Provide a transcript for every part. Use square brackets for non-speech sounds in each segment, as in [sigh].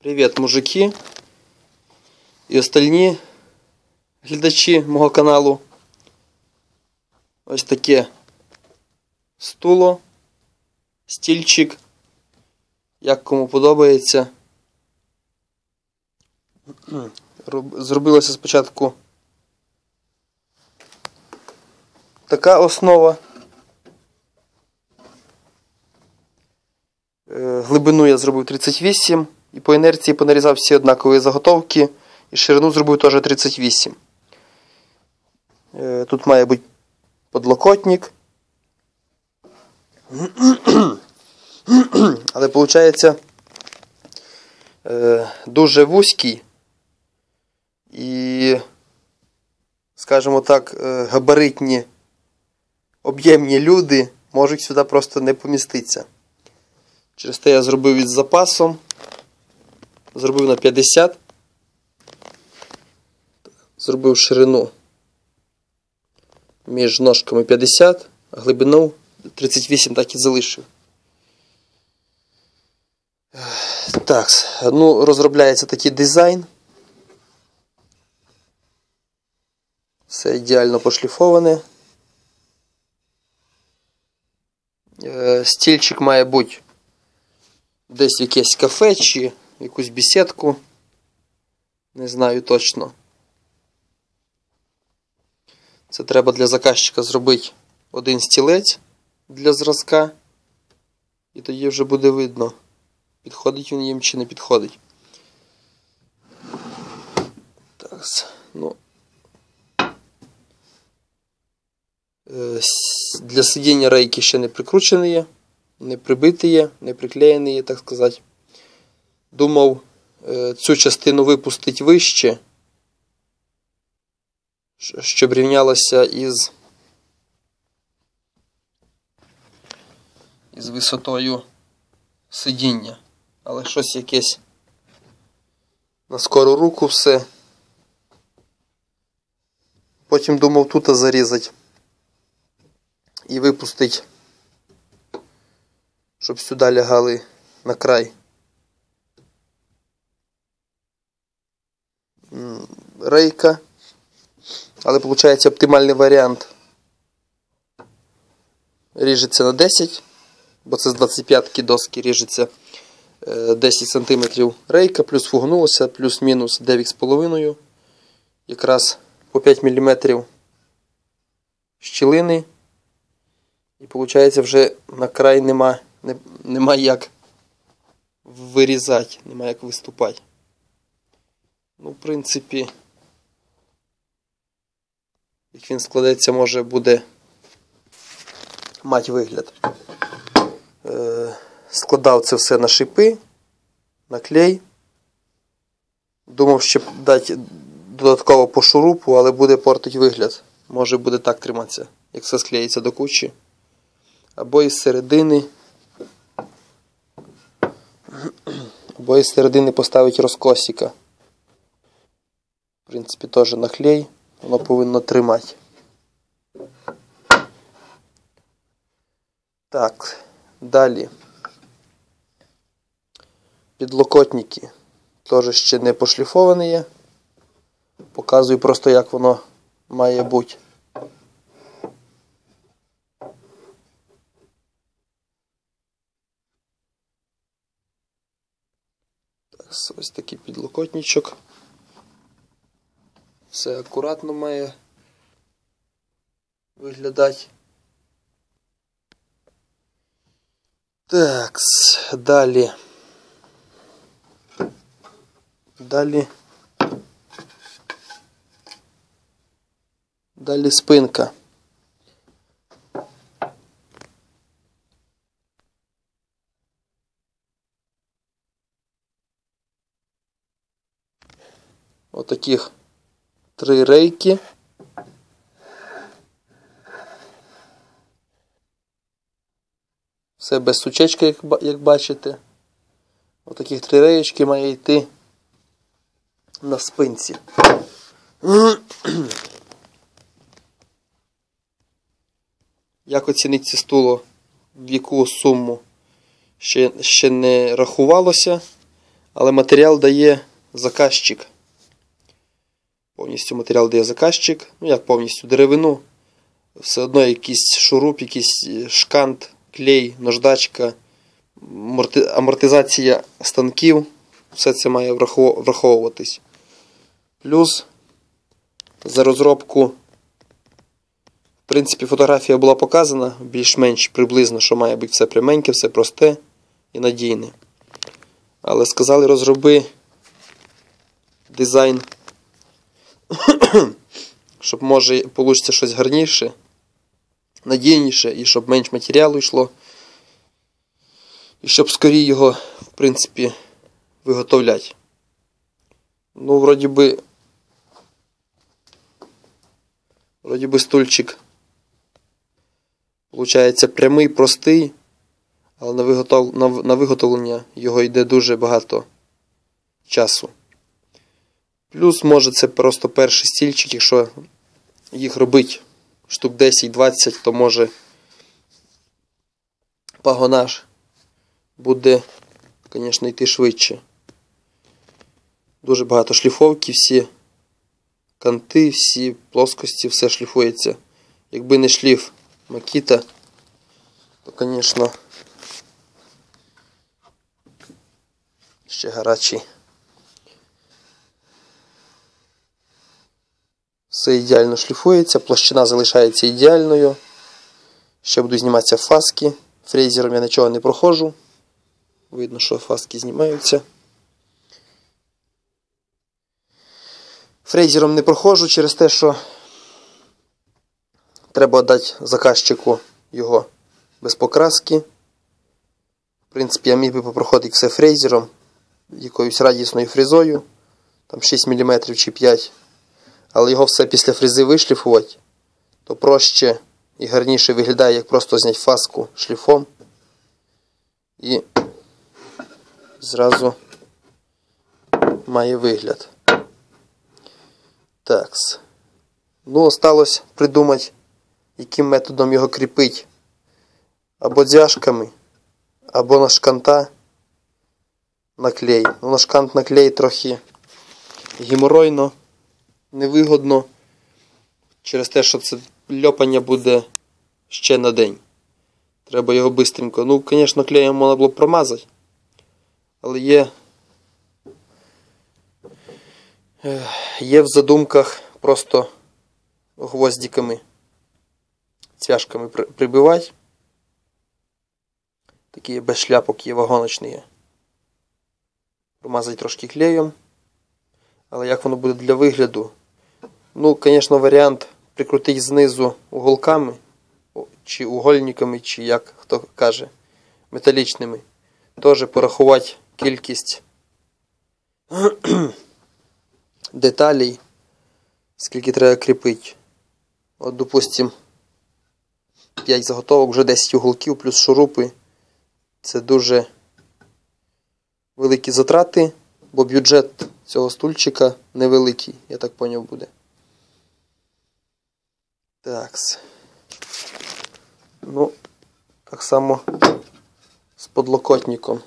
Привіт, мужики і остальні глядачі мого каналу. Ось таке стуло, стільчик. Як кому подобається. Роб- Зробилося спочатку така основа. Е, Глибину я зробив 38 і по інерції понарізав всі однакові заготовки і ширину зробив теж 38. Е, Тут має бути подлокотник. [clears throat] Але виходить дуже вузький і, скажімо так, е, габаритні об'ємні люди можуть сюди просто не поміститися. Через те я зробив із запасом. Зробив на 50. Зробив ширину між ножками 50, а глибину 38 так і залишив. Так, ну, розробляється такий дизайн. Все ідеально пошліфоване. Е, Стільчик має бути десь якесь кафе чи якусь бесідку. Не знаю точно. Це треба для заказчика зробити один стілець для зразка. І тоді вже буде видно, підходить він їм чи не підходить. Так, ну. Е, Для сидіння рейки ще не прикручений є, не прибитий є, не приклеєний є, так сказати. Думав е, цю частину випустити вище, щоб рівнялося із, із висотою сидіння. Але щось якесь на скору руку все. Потім думав тут зарізати і випустити, щоб сюди лягали на край. Рейка. Але виходить оптимальний варіант. Ріжеться на 10, бо це з 25 доски ріжеться е, 10 см рейка, плюс фугнулося, плюс-мінус 9,5. Якраз по 5 мм щілини. І виходить, вже на край нема, не, нема як вирізати, нема як виступати. Ну, в принципі, як він складеться, може буде мати вигляд. Е, складав це все на шипи, на клей. Думав, ще дати додатково по шурупу, але буде портить вигляд. Може буде так триматися, як все склеїться до кучі. Або із середини. Або із середини поставити розкосика. В принципі, теж на клей. Воно повинно тримати. Так, далі. Підлокотники. Теж ще не пошліфовані є. Показую просто, як воно має бути. Так, ось такий підлокотничок. Все акуратно має виглядати. Так, далі. Далі. Далі спинка. Отаких три рейки. Все без сучечки, як, бачите. Отаких три реєчки має йти на спинці. Як оцінити це стуло, в яку суму ще, ще не рахувалося, Але матеріал дає заказчик. Повністю матеріал дає заказчик. Ну як повністю деревину. Все одно якийсь шуруп, якийсь е, шкант, клей, наждачка, морти- амортизація станків. Все це має враховуватись. Плюс за розробку, в принципі, фотографія була показана більш-менш приблизно, що має бути все пряменьке, все просте і надійне. Але сказали, розроби дизайн, [coughs] щоб може вийде щось гарніше, надійніше і щоб менш матеріалу йшло. І щоб скоріше його, в принципі, виготовляти. Ну, вроді би. Вроді би стульчик. Получається прямий, простий, але на виготовлення його йде дуже багато часу. Плюс, може, це просто перший стільчик, якщо їх робить штук 10-20, то може пагонаж буде, звісно, йти швидше. Дуже багато шліфовки, всі канти, всі плоскості, все шліфується. Якби не шліф Макіта, то, звісно, ще гарячий. Все ідеально шліфується, площина залишається ідеальною. Ще буду зніматися фаски. Фрезером я нічого не проходжу. Видно, що фаски знімаються. Фрезером не проходжу через те, що треба дати заказчику його без покраски. В принципі, я міг би попроходити все фрезером, якоюсь радісною фрезою, там 6 мм чи 5 але його все після фрези вишліфувати, то проще і гарніше виглядає, як просто зняти фаску шліфом і зразу має вигляд. Такс. Ну, осталось придумати, яким методом його кріпити. Або дзяжками, або на шканта на клей. Ну, на шкант на клей трохи геморойно, невигодно. Через те, що це льопання буде ще на день. Треба його бистренько. Ну, звісно, клеєм можна було промазати. Але є. Є в задумках просто гвоздиками, цвяшками при- прибивати. Такі без шляпок є вагоночні. Промазати трошки клеєм. Але як воно буде для вигляду? Ну, звісно, варіант прикрутити знизу уголками, чи угольниками, чи як хто каже, металічними. Теж порахувати кількість [clears throat] деталей, скільки треба кріпити. От, допустим, 5 заготовок, вже 10 уголків плюс шурупи. Це дуже великі затрати, бо бюджет цього стульчика невеликий, я так поняв буде. Такс. Ну, так само з подлокотником.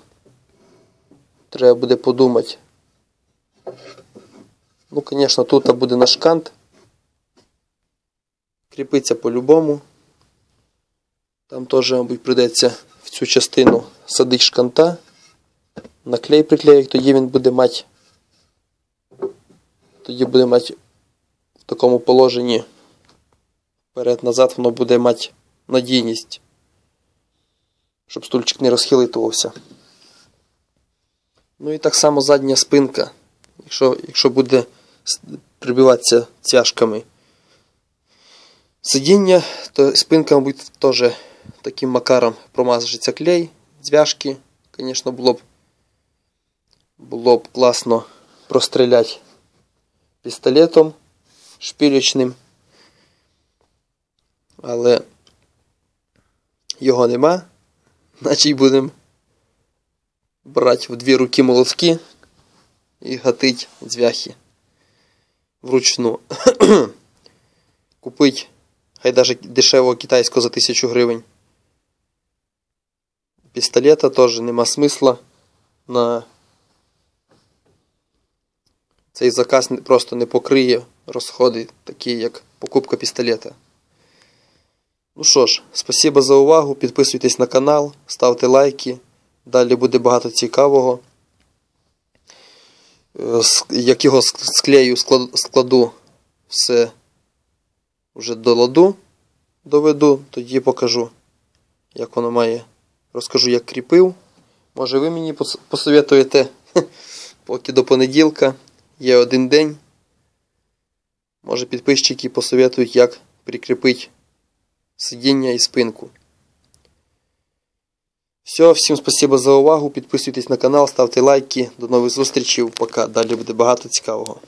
Треба буде подумати. Ну, звісно, тут буде наш кант. Кріпиться по-любому. Там теж, мабуть, прийдеться в цю частину садити шканта. На клей приклеїть, тоді він буде мати. Тоді буде мати в такому положенні вперед-назад, воно буде мати надійність, щоб стульчик не розхилитувався. Ну і так само задня спинка, якщо, якщо буде прибиватися цяжками сидіння, то спинка, мабуть, теж таким макаром промазується клей, зв'яжки. Звісно, було б було б класно простріляти пістолетом шпілечним. Але його нема. Значить будемо брати в дві руки молотки і гатить дзвяхи вручну. [coughs] Купить, хай даже дешевого китайського за 1000 гривень. Пістолета теж нема смисла на цей заказ просто не покриє розходи, такі як покупка пістолета. Ну що ж, спасибо за увагу. Підписуйтесь на канал, ставте лайки. Далі буде багато цікавого. Е, Як його склею, складу все вже до ладу доведу, тоді покажу, як воно має. Розкажу, як кріпив. Може, ви мені посоветуєте, [laughs] поки до понеділка є один день. Може, підписчики посоветують, як прикріпити сидіння і спинку. Все, всім спасибо за увагу. Підписуйтесь на канал, ставте лайки. До нових зустрічей. Пока. Далі буде багато цікавого.